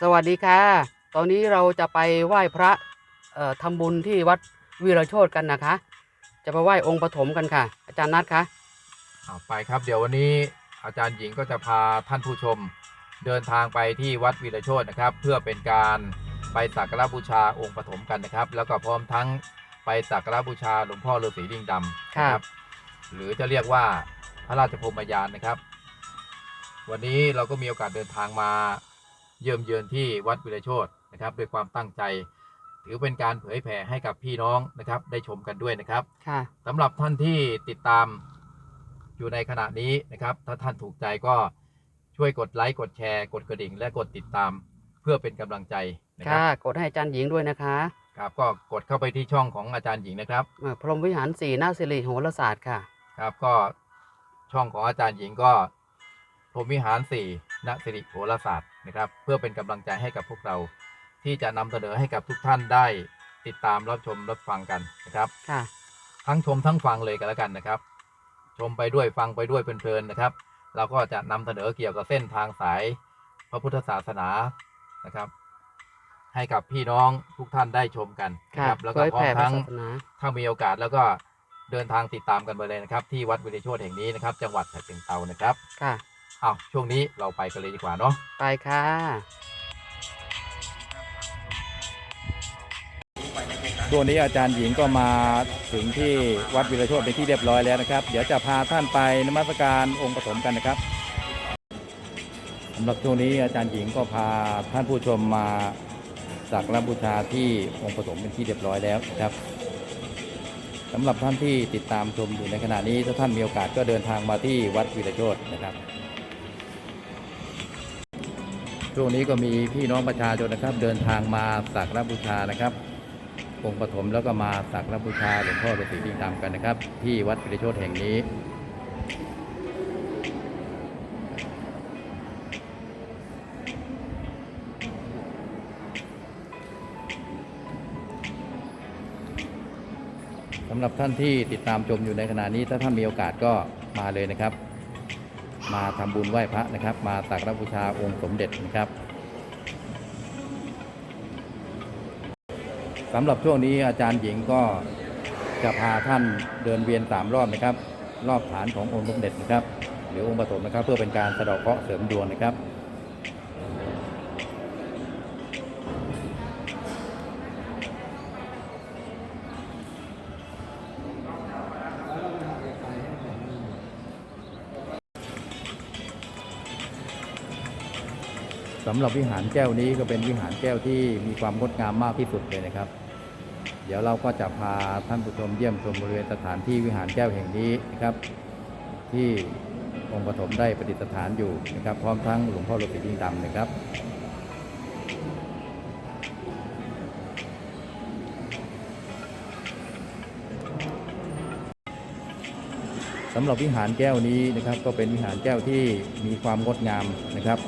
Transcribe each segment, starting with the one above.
สวัสดีค่ะ ตอนนี้เราจะไปไหว้พระเอ่อทำบุญที่วัดวีรโชตกันนะคะ จะไปไหว้องค์ปฐมกันค่ะ อาจารย์นัทคะอ่าไปครับ เดี๋ยววันนี้อาจารย์หญิงก็จะพาท่านผู้ชมเดินทางไปที่วัดวีรโชตนะครับ เพื่อเป็นการไปสักการะบูชาองค์ปฐมกันนะครับ แล้วก็พร้อมทั้งไปสักการะบูชาหลวงพ่อฤาษีลิงดำนะหรือจะเรียกว่าพระราชพรหมยานนะครับ วันนี้เราก็มีโอกาสเดินทางมา เยี่ยมเยือนที่วัดวีรโชตนะครับด้วยความตั้งใจ ถือเป็นการเผยแผ่ให้กับพี่น้องนะครับ ได้ชมกันด้วยนะครับค่ะสำหรับท่านที่ติดตามอยู่ในขณะนี้นะครับ ถ้าท่านถูกใจก็ช่วยกดไลค์กดแชร์ กดกระดิ่ง และกดติดตาม เพื่อเป็นกำลังใจนะครัค่ะ บกดให้อาจารย์หญิงด้วยนะคะครับก็กดเข้าไปที่ช่องของอาจารย์หญิงนะครับเอ่อพรหมวิหารสี่นาคสิริโหราศาสตร์ค่ะ ครับก็ช่องของอาจารย์หญิงก็พรหมวิหารสี่ณสิริโหราศาสตร์ นะครับ เพื่อเป็นกำลังใจให้กับพวกเราที่จะนำเสนอให้กับทุกท่านได้ติดตามรับชมรับฟังกันนะครับค่ะทั้งชมทั้งฟังเลยกันแล้วกันนะครับ ชมไปด้วยฟังไปด้วยเพลินๆนะครับ เราก็จะนำเสนอเกี่ยวกับเส้นทางสายพระพุทธศาสนานะครับ ให้กับพี่น้องทุกท่านได้ชมกันนะค่ะครับ แล้วเผก็ยพร้อแผ่มพระทั้งศาสนาถ้ามีโอกาสแล้วก็เดินทางติดตามกันไปเลยนะครับ ที่วัดวิริโชตแห่งนี้นะครับ จังหวัดฉะเชิงเทรานะครับค่ะ อ้าวช่วงนี้เราไปกันเลยดีกว่าเนาะไปค่ะ ช่วงนี้อาจารย์หญิงก็มาถึงที่วัดวิรโชตเป็นที่เรียบร้อยแล้วนะครับ เดี๋ยวจะพาท่านไปนมัสการองค์ปฐมกันนะครับสำหรับช่วงนี้อาจารย์หญิงก็พาท่านผู้ชมมาสักการะบูชาที่องค์ปฐมเป็นที่เรียบร้อยแล้วนะครับสำหรับท่านที่ติดตามชมอยู่ในขณะนี้ถ้าท่านมีโอกาสก็เดินทางมาที่วัดวิรโชตนะครับ ช่วงนี้ก็มีพี่น้องประชาชนนะครับ เดินทางมาสักการบูชานะครับองค์ปฐมแล้วก็มาสักการบูชาหลวงพ่อฤาษีลิงดำกันนะครับ ที่วัดปิริโชตแห่งนี้สำหรับท่านที่ติดตามชมอยู่ในขณะนี้ถ้าท่านมีโอกาสก็มาเลยนะครับ มาทำบุญไหว้พระนะครับ มาสักการะบูชาองค์สมเด็จนะครับสำหรับช่วงนี้อาจารย์หญิงก็จะพาท่านเดินเวียนสามรอบนะครับ รอบฐานขององค์สมเด็จนะครับ หรือองค์ปฐมนะครับ เพื่อเป็นการสะเดาะเคราะห์เสริมดวงนะครับำหรับวิหารแก้วนี้ก็เป็นวิหารแก้วที่มีความงดงามมากที่สุดเลยนะครับ เดี๋ยวเราก็จะพาท่านผู้ชมเยี่ยมชมบริเวณสถานที่วิหารแก้วแห่งนี้นะครับ ที่องค์ปฐมได้ประดิษฐานอยู่นะครับ พร้อมทั้งหลวงพ่อฤาษีลิงดำนะครับสำหรับวิหารแก้วนี้นะครับ ก็เป็นวิหารแก้วที่มีความงดงามนะครับ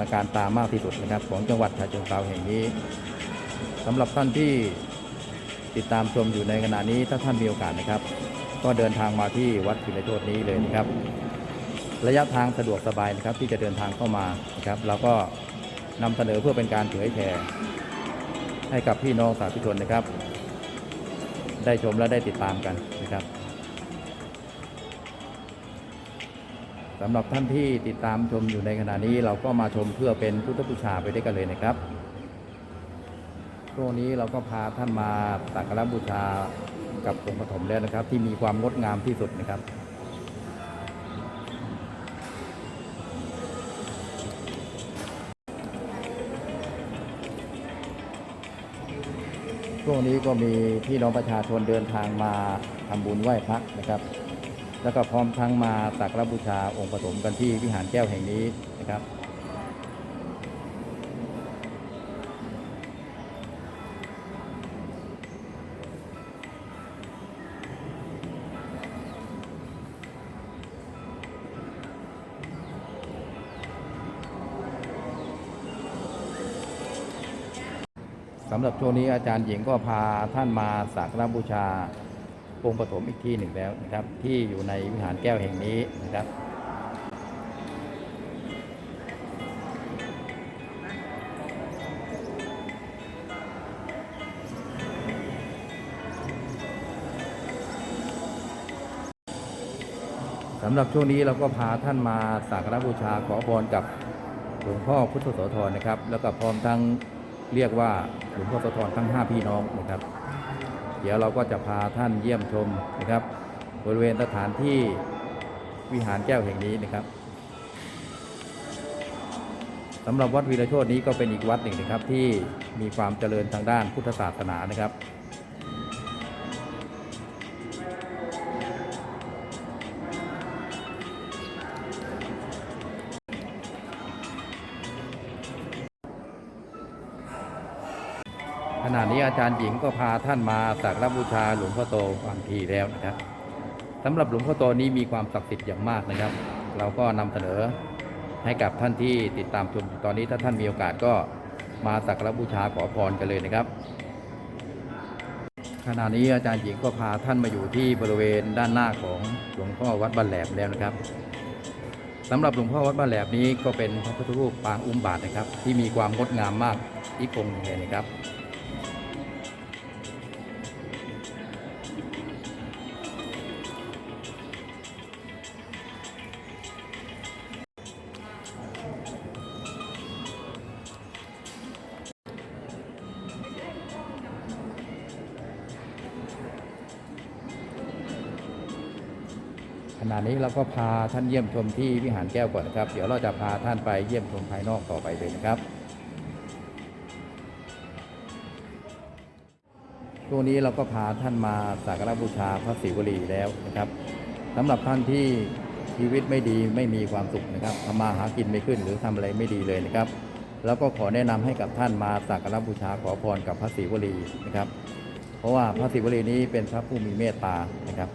ตะการตามากที่สุดนะครับ ของจังหวัดฉะเชิงเทราแห่งนี้สำหรับท่านที่ติดตามชมอยู่ในขณะนี้ถ้าท่านมีโอกาสนะครับ ก็เดินทางมาที่วัดพิรโชตนี้เลยนะครับ ระยะทางสะดวกสบายนะครับ ที่จะเดินทางเข้ามานะครับเราก็นำเสนอเพื่อเป็นการเผยแผ่ให้กับพี่น้องสาธุชนนะครับ ได้ชมและได้ติดตามกันนะครับ สำหรับท่านที่ติดตามชมอยู่ในขณะนี้เราก็มาชมเพื่อเป็นพุทธบูชาไปด้วยกันเลยนะครับช่วงนี้เราก็พาท่านมาสักการะบูชากับองค์ปฐมแล้วนะครับ ที่มีความงดงามที่สุดนะครับช่วงนี้ก็มีพี่น้องประชาชนเดินทางมาทำบุญไหว้พระนะครับ แล้วก็พร้อมทั้งมาสักการะบูชาองค์ปฐมกันที่วิหารแก้วแห่งนี้นะครับสำหรับช่วงนี้อาจารย์หญิงก็พาท่านมาสักการะบูชา องค์ปฐมอีกที่หนึ่งแล้วนะครับ ที่อยู่ในวิหารแก้วแห่งนี้นะครับสำหรับช่วงนี้เราก็พาท่านมาสักการบูชาขอพรกับหลวงพ่อพุทธโสธรนะครับ แล้วก็พร้อมทั้งเรียกว่าหลวงพ่อโสธรทั้ง 5 พี่น้องนะครับ เดี๋ยวเราก็จะพาท่านเยี่ยมชมนะครับ บริเวณสถานที่วิหารแก้วแห่งนี้นะครับสำหรับวัดวีรโชตนี้ก็เป็นอีกวัดหนึ่งนะครับที่มีความเจริญทางด้านพุทธศาสนานะครับ อาจารย์หญิงก็พาท่านมาสักการะบูชาหลวงพ่อโตบางทีแล้วนะครับสำหรับหลวงพ่อโตนี้มีความศักดิ์สิทธิ์อย่างมากนะครับ เราก็นำเสนอให้กับท่านที่ติดตามชมตอนนี้ถ้าท่านมีโอกาสก็มาสักการะบูชาขอพรกันเลยนะครับ ขณะนี้อาจารย์หญิงก็พาท่านมาอยู่ที่บริเวณด้านหน้าของหลวงพ่อวัดบันแหลมแล้วนะครับสำหรับหลวงพ่อวัดบันแหลมนี้ก็เป็นพระพุทธรูปปางอุ้มบาทนะครับ ที่มีความงดงามมากอีกองค์หนึ่งเลยนะครับ ณะนี้เราก็พาท่านเยี่ยมชมที่วิหารแก้วก่อนนะครับ เดี๋ยวเราจะพาท่านไปเยี่ยมชมภายนอกต่อไปเลยนะครับช่วงนี้เราก็พาท่านมาสักการะบูชาพระศิวลีแล้วนะครับสำหรับท่านที่ชีวิตไม่ดีไม่มีความสุขนะครับทำมาหากินไม่ขึ้นหรือทำอะไรไม่ดีเลยนะครับ แล้วก็ขอแนะนำให้กับท่านมาสักการะบูชาขอพรกับพระศิวลีนะครับ เพราะว่าพระศิวลีนี้เป็นพระผู้มีเมตตานะครับ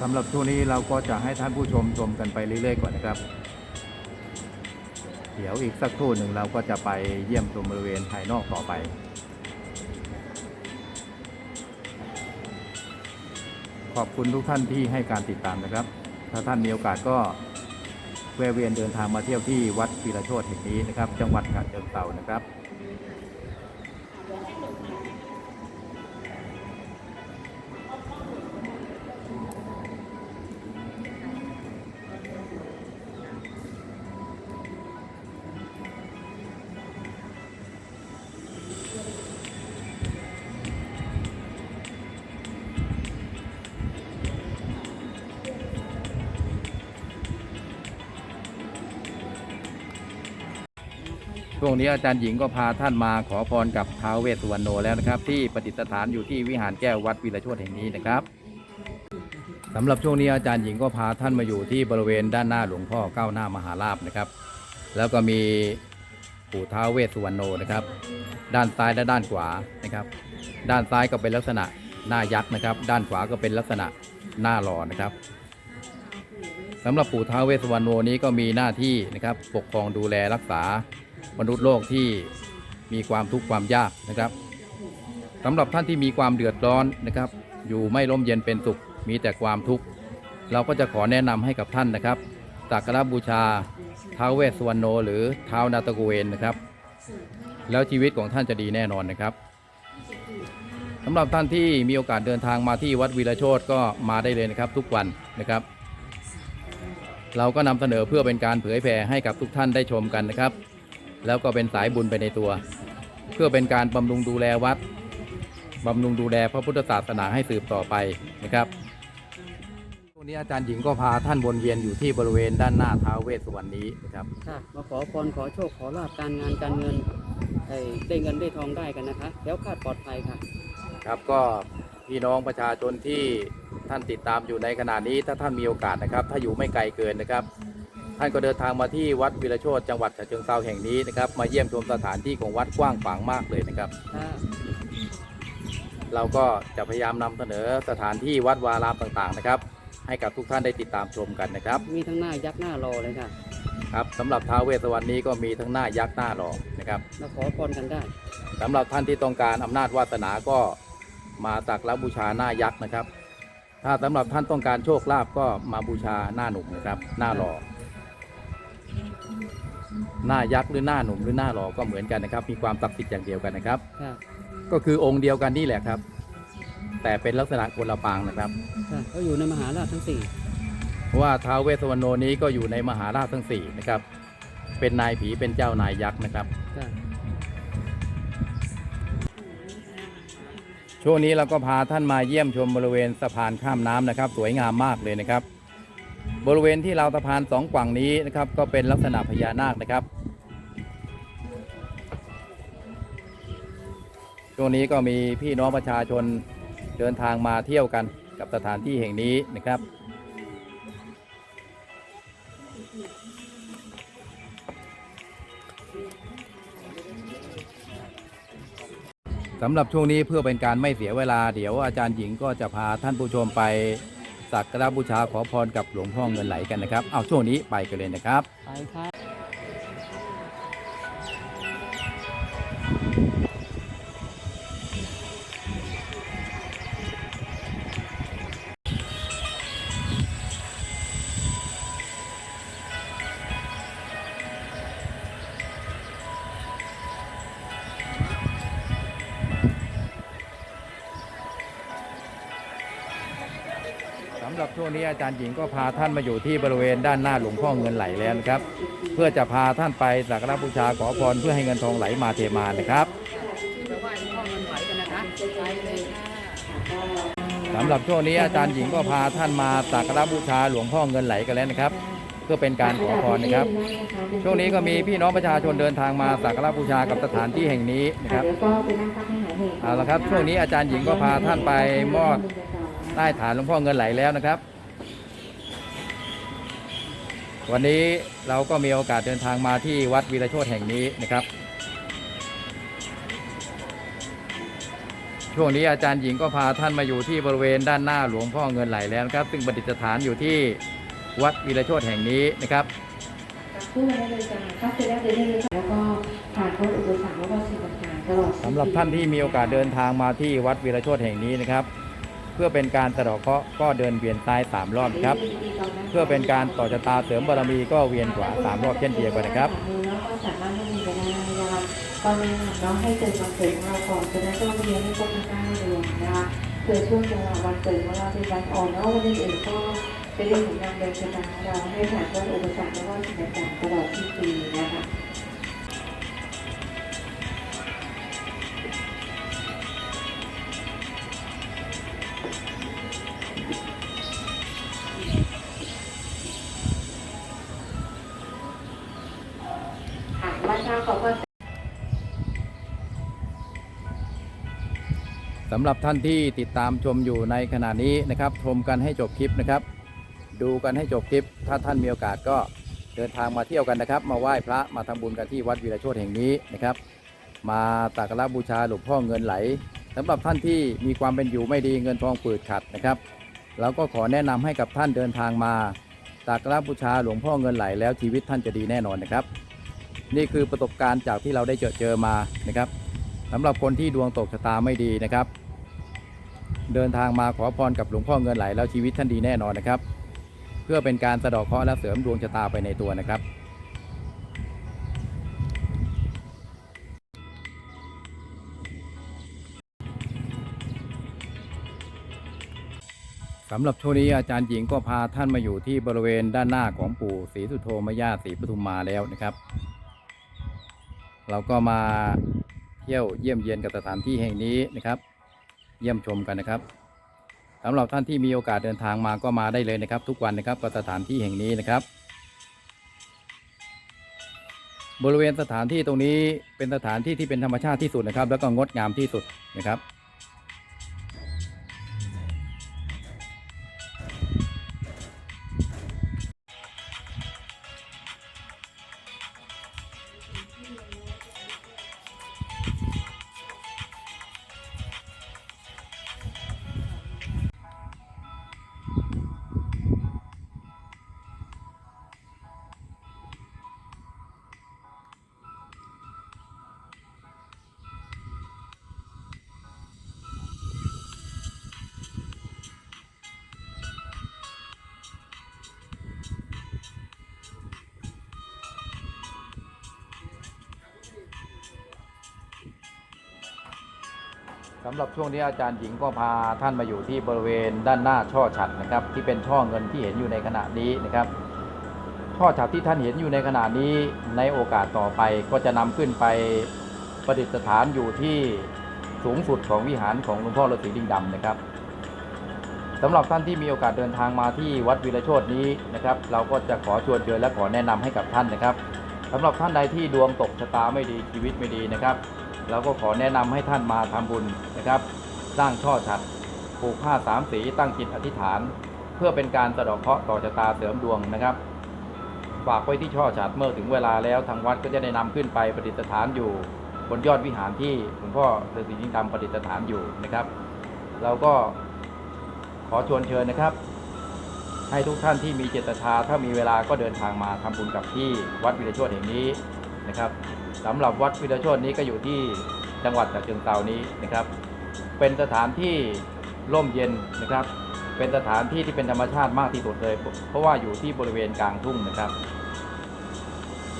สำหรับช่วงนี้เราก็จะให้ท่านผู้ชมชมกันไปเรื่อยๆก่อนนะครับ เดี๋ยวอีกสักครู่หนึ่งเราก็จะไปเยี่ยมชมบริเวณภายนอกต่อไปขอบคุณทุกท่านที่ให้การติดตามนะครับ ถ้าท่านมีโอกาสก็แวะเวียนเดินทางมาเที่ยวที่วัดพีระโชตแห่งนี้นะครับ จังหวัดฉะเชิงเทรานะครับ ช่วงนี้อาจารย์หญิงก็พาท่านมาขอพรกับท้าวเวสสุวรรณโนแล้วนะครับ ที่ประดิษฐานอยู่ที่วิหารแก้ววัดวีระโชตแห่งนี้นะครับสำหรับช่วงนี้อาจารย์หญิงก็พาท่านมาอยู่ที่บริเวณด้านหน้าหลวงพ่อก้าวหน้ามหาลาภนะครับ แล้วก็มีปู่ท้าวเวสสุวรรณโนนะครับ ด้านซ้ายและด้านขวานะครับ ด้านซ้ายก็เป็นลักษณะหน้ายักษ์นะครับ ด้านขวาก็เป็นลักษณะหน้าหล่อนะครับสำหรับปู่ท้าวเวสสุวรรณโนนี้ก็มีหน้าที่นะครับ ปกครองดูแลรักษา มนุษย์โลกที่มีความทุกข์ความยากนะครับสำหรับท่านที่มีความเดือดร้อนนะครับ อยู่ไม่ร่มเย็นเป็นสุขมีแต่ความทุกข์เราก็จะขอแนะนำให้กับท่านนะครับสักการะบูชาท้าวเวสสุวรรณโน หรือท้าวนาตะกเวนนะครับ แล้วชีวิตของท่านจะดีแน่นอนนะครับสำหรับท่านที่มีโอกาสเดินทางมาที่วัดวีระโชตก็มาได้เลยนะครับ ทุกวันนะครับ เราก็นำเสนอเพื่อเป็นการเผยแผ่ให้กับทุกท่านได้ชมกันนะครับ แล้วก็เป็นสายบุญไปในตัว เพื่อเป็นการบำรุงดูแลวัดบำรุงดูแลพระพุทธศาสนาให้สืบต่อไปนะครับช่วงนี้อาจารย์หญิงก็พาท่านวนเวียนอยู่ที่บริเวณด้านหน้าท้าวเวสสุวรรณนี้นะครับค่ะมาขอพรขอโชคขอลาบการงานการเงินให้ได้เงินได้ทองได้กันนะคะแล้วคลาดปลอดภัยค่ะ ครับก็พี่น้องประชาชนที่ท่านติดตามอยู่ในขณะนี้ถ้าท่านมีโอกาสนะครับ ถ้าอยู่ไม่ไกลเกินนะครับ ท่านก็เดินทางมาที่วัดวิรโชตจังหวัดฉะเชิงเทราแห่งนี้นะครับ มาเยี่ยมชมสถานที่ของวัดกว้างขวางมากเลยนะครับค่ะเราก็จะพยายามนำเสนอสถานที่วัดวารามต่างๆนะครับ ให้กับทุกท่านได้ติดตามชมกันนะครับมีทั้งหน้ายักษ์หน้ารอเลยค่ะ ครับสำหรับท้าวเวสสวรรณนี้ก็มีทั้งหน้ายักษ์หน้าหล่อนะครับมาขอพรกันได้ สำหรับท่านที่ต้องการอำนาจวาสนาก็มาสักการะบูชาหน้ายักษ์นะครับ ถ้าสำหรับท่านต้องการโชคลาภก็มาบูชาหน้าหนุ่มนะครับ หน้าหล่อ หน้ายักษ์หรือหน้าหนุ่มหรือหน้าหล่อก็เหมือนกันนะครับ มีความศักดิ์สิทธิ์อย่างเดียวกันนะครับค่ะก็คือองค์เดียวกันนี่แหละครับ แต่เป็นลักษณะคนละปางนะครับค่ะเขาอยู่ในมหาราชทั้งสี่เพราะว่าท้าวเวสสวรรณโนนี้ก็อยู่ในมหาราชทั้งสี่นะครับ เป็นนายผีเป็นเจ้านายยักษ์นะครับค่ะช่วงนี้เราก็พาท่านมาเยี่ยมชมบริเวณสะพานข้ามน้ำนะครับ สวยงามมากเลยนะครับ บริเวณที่ราวสะพานสองฝั่งนี้นะครับ ก็เป็นลักษณะพญานาคนะครับ ช่วงนี้ก็มีพี่น้องประชาชนเดินทางมาเที่ยวกันกับสถานที่แห่งนี้นะครับสำหรับช่วงนี้เพื่อเป็นการไม่เสียเวลาเดี๋ยวอาจารย์หญิงก็จะพาท่านผู้ชมไปสักการะบูชาขอพรกับหลวงพ่อเงินไหลกันนะครับ เอาช่วงนี้ไปกันเลยนะครับ ไปค่ะส อาจารย์หญิงก็พาท่านมาอยู่ที่บริเวณด้านหน้าหลวงพ่อเงินไหลแล้วนะครับ เพื่อจะพาท่านไปสักการะบูชาขอพรเพื่อให้เงินทองไหลมาเทมานะครับสำหรับช่วงนี้อาจารย์หญิงก็พาท่านมาสักการะบูชาหลวงพ่อเงินไหลกันแล้วนะครับเพื่อเป็นการขอพรนะครับ ช่วงนี้ก็มีพี่น้องประชาชนเดินทางมาสักการะบูชากับสถานที่แห่งนี้นะครับเอยเอาละครับช่วงนี้อาจารย์หญิงก็พาท่านไปมอดใต้ฐานหลวงพ่อเงินไหลแล้วนะครับ วันนี้เราก็มีโอกาสเดินทางมาที่วัดวีรโชตแห่งนี้นะครับ ช่วงนี้อาจารย์หญิงก็พาท่านมาอยู่ที่บริเวณด้านหน้าหลวงพ่อเงินไหลแล้วนะครับ ซึ่งประดิษฐานอยู่ที่วัดวีรโชตแห่งนี้นะครับพูดมาได้เลยจ้ะเข้าไปได้เลยเลยค่ะแล้วก็ผ่านพ้นอุปสรรคแล้วก็สิ่งต่างๆตลอดสำหรับท่านที่มีโอกาสเดินทางมาที่วัดวีรโชตแห่งนี้นะครับเพื่อเป็นการสะเดอกเคราะห์ก็เดินเวียนซ้ายสามรอบครับ เพื่อเป็นการต่อชะตาเสริมบารมีก็เวียนขวาสามรอบเช่นเดียวกันนะครับแล้วก็สามารถให้มีไปได้นะคะตอนนี้น้องให้เจอวันเกิดของเราก่อนจะได้ต้องเรียนให้ครบทั้งเก้าเดือนนะคะเกิดช่วงจังหวะวันเกิดของเราเป็นวันอ่อนแล้ววันอื่นก็เป็นเรื่องของการเดินชะตาเราให้ผ่านพ้นอุปสรรคแล้วก็สิ่งต่างๆตลอดที่ปีนะคะ สำหรับท่านที่ติดตามชมอยู่ในขณะนี้นะครับ ชมกันให้จบคลิปนะครับ ดูกันให้จบคลิป ถ้าท่านมีโอกาสก็เดินทางมาเที่ยวกันนะครับ มาไหว้พระมาทำบุญกันที่วัดวีระโชตแห่งนี้นะครับ มาสักการะบูชาหลวงพ่อเงินไหลสำหรับท่านที่มีความเป็นอยู่ไม่ดีเงินทองปืดขัดนะครับเราก็ขอแนะนำให้กับท่านเดินทางมาสักการะบูชาหลวงพ่อเงินไหล แล้วชีวิตท่านจะดีแน่นอนนะครับ นี่คือประสบการณ์จากที่เราได้เจอเจอมานะครับสำหรับคนที่ดวงตกชะตาไม่ดีนะครับ เดินทางมาขอพรกับหลวงพ่อเงินไหลแล้วชีวิตท่านดีแน่นอนนะครับ เพื่อเป็นการสะดอกเคราะห์และเสริมดวงชะตาไปในตัวนะครับ สำหรับช่วงนี้อาจารย์หญิงก็พาท่านมาอยู่ที่บริเวณด้านหน้าของปู่ศรีสุโธมย่าศรีปทุมมาแล้วนะครับ เราก็มาเที่ยวเยี่ยมเยียนกับสถานที่แห่งนี้นะครับ เยี่ยมชมกันนะครับสำหรับท่านที่มีโอกาสเดินทางมาก็มาได้เลยนะครับ ทุกวันนะครับกับสถานที่แห่งนี้นะครับ บริเวณสถานที่ตรงนี้เป็นสถานที่ที่เป็นธรรมชาติที่สุดนะครับ แล้วก็งดงามที่สุดนะครับำหรับช่วงนี้อาจารย์หญิงก็พาท่านมาอยู่ที่บริเวณด้านหน้าช่อฉัดนะครับ ที่เป็นช่อเงินที่เห็นอยู่ในขณะนี้นะครับ ช่อฉัดที่ท่านเห็นอยู่ในขณะนี้ในโอกาสต่อไปก็จะนำขึ้นไปประดิษฐานอยู่ที่สูงสุดของวิหารของหลวงพ่อฤาษีลิงดำนะครับสำหรับท่านที่มีโอกาสเดินทางมาที่วัดวิรโชตนี้นะครับ เราก็จะขอชวนเชิญและขอแนะนำให้กับท่านนะครับสำหรับท่านใดที่ดวงตกชะตาไม่ดีชีวิตไม่ดีนะครับ เราก็ขอแนะนำให้ท่านมาทำบุญนะครับ สร้างช่อฉัดปลูกผ้าสามสีตั้งจิตอธิษฐาน เพื่อเป็นการสะดอกเคราะห์ต่อชะตาเสริมดวงนะครับ ฝากไว้ที่ช่อฉัดเมื่อถึงเวลาแล้วทางวัดก็จะได้นำขึ้นไปประดิษฐานอยู่บนยอดวิหารที่หลวงพ่อฤาษียิ่งดำประดิษฐานอยู่นะครับ เราก็ขอชวนเชิญนะครับ ให้ทุกท่านที่มีเจตศรัทธาถ้ามีเวลาก็เดินทางมาทำบุญกับที่วัดวิรโชตแห่งนี้นะครับ สำหรับวัดวิรโชตนี้ก็อยู่ที่จังหวัดฉะเชิงเทรานี้นะครับ เป็นสถานที่ร่มเย็นนะครับ เป็นสถานที่ที่เป็นธรรมชาติมากที่สุดเลย เพราะว่าอยู่ที่บริเวณกลางทุ่งนะครับ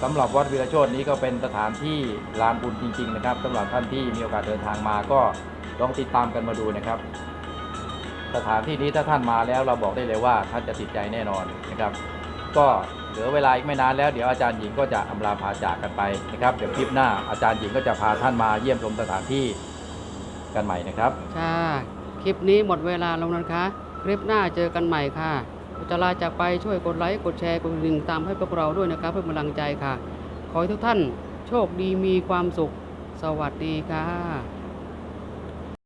สำหรับวัดวีรโชตนี้ก็เป็นสถานที่ลานบุญจริง ๆ นะครับสำหรับท่านที่มีโอกาสเดินทางมาก็ลองติดตามกันมาดูนะครับ สถานที่นี้ถ้าท่านมาแล้วเราบอกได้เลยว่าท่านจะติดใจแน่นอนนะครับ ก็ ลือเวลาอีกไม่นานแล้วเดี๋ยวอาจารย์หญิงก็จะอำลาพาจากกันไปนะครับ เดี๋ยวคลิปหน้าอาจารย์หญิงก็จะพาท่านมาเยี่ยมชมสถานที่กันใหม่นะครับ ค่ะ คลิปนี้หมดเวลาแล้วนะคะ คลิปหน้าเจอกันใหม่ค่ะจะลาจากไปช่วยกดไลค์กดแชร์กดกระดิ่งตามให้พวกเราด้วยนะครับเพื่อกำลังใจค่ะ ขอให้ทุกท่านโชคดีมีความสุข สวัสดีค่ะ